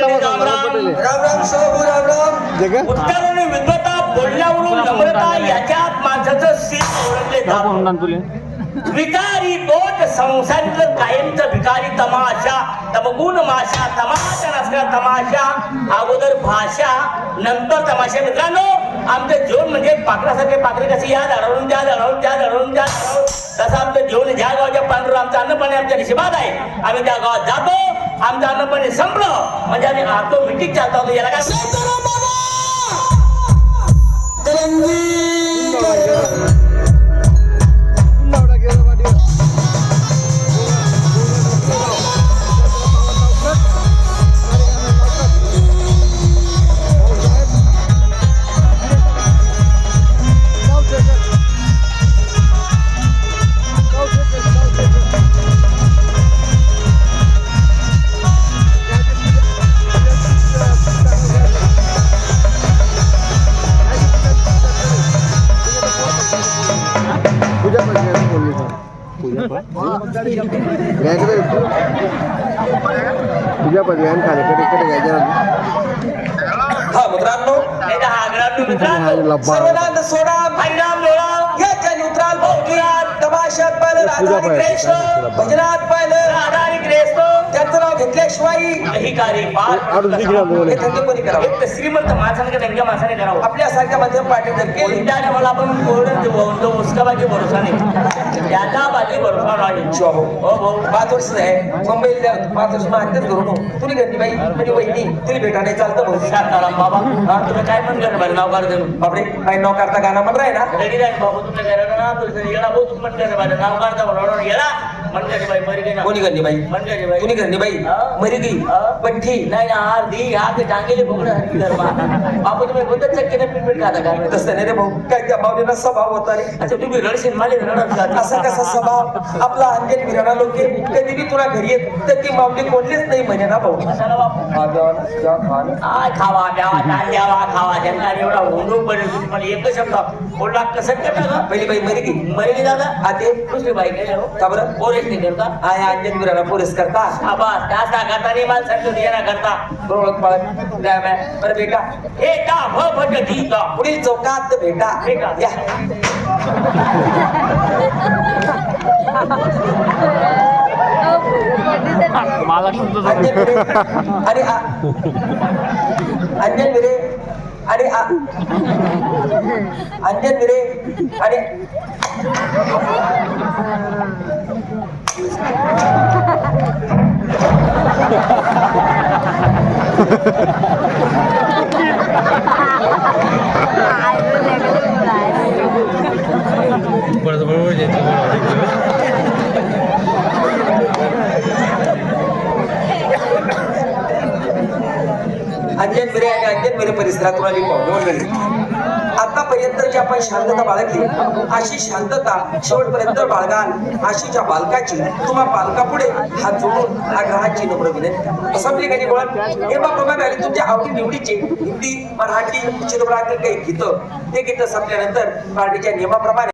शाहू राम राम जग? उत्तर आणि विद्वता बोलण्यावरून नम्रता याच्यात माणसाचं सीन ओळखले जातं. तुले. विकारी बोट संसारितलं कायमचं भिकारी तमाशा. तमगुण माशा तमाशा नसणार तमाशा. अगोदर भाषा नंतर तमाशा. मित्रांनो आमचं जीवन म्हणजे पाखरासारखे पाखरे कसे या झाडावरून त्या झाडावरून त्या झाडावरून त्या झाडावरून तसं आमचं जीवन ज्या गावाच्या पांढरं आमचं अन्नपाणी आमच्या नशिबात आहे. आम्ही त्या गावात संपलं म्हणजे आम्ही ऑटोमॅटिक चालतो याला काय पूजा पाठ बोलली पूजा खाली कडे कडे घ्यायच्या मित्रांनो सर्वनाथ सोडा हरिराम डोळा या न्यूट्रल भाऊकी तमाशात पाहिलं राधा. कृष्ण भजनात पाहिलं राधा तर श्रीमंत माणसाने नंग्या माणसाने करावं. आपल्यासारख्या मध्यम पार्टी जर केली कोणत्या मला आपण कोरडं देऊ तो उसका बाकी भरोसा नाही. त्याचा बाकी भरोसा नाही. हो भाऊ. पाच वर्ष आहे मुंबईला पाच वर्ष माहितीच करू नको तुला घरची बाई? म्हणजे वहिनी? तुला भेटा नाही चालतं भाऊ. शांताराम बाबा. हा तुम्ही काय म्हण कर बरं नाव देऊन बापरे बाई नौ करता गाणं? म्हण राही ना? रेडी राहील बाबू तुमच्या घरात ना तुझं येडा भाऊ तू म्हण कर बरं नाव काढता बरोबर कोणी घरनी बाई? कोणी घरनी बाई? मरी गई? पठ्ठी नाही ना अर्धी हात टांगेले बोकडं हरली गरमा बापू. तुम्ही कोणत्या चक्कीने पीठ खाता तसं नाही रे भाऊ. काय त्या बावलीला स्वभाव होता रे? अच्छा तुम्ही रडशील माले रडत असा कसा स्वभाव? आपला अंजन फिरायला लोक. कधी बी तुला घरी येत तर ती माऊली कोणलीच नाही म्हणे ना भाऊ. खावा द्यावा दान द्यावा खावा. त्यांना एवढा होऊन पडेल. तुम्ही मला एकच शब्द बोलला कसं करता पहिली बाई मरी गई मरे की दादा ते दुसरी बाई हो. का बरं? नाही करता? आबा नाही मला सांगतो. बरं बेटा हे भ भट पुढील चौकात भेटा. भेटा. या. मिरे आणि आ- अंजन मिरे आणि आ- अंजन मिरे आणि अंजन मिरे वगैरे अंजन परिसरातून आली पाहुणे आतापर्यंत जी आपण शांतता बाळगली. अशी शांतता शेवटपर्यंत बाळगाल अशी ज्या बालकाची तुम्हा बालकापुढे हात जोडून आग्रहाची नम्र विनंती. संपली काही बोलत? निर्माप्रमाणे आली तुमच्या आवडी निवडीचे हिंदी मराठी चित्रपटातील काही गीतं. ते गीतं संपल्यानंतर पार्टीच्या नियमाप्रमाणे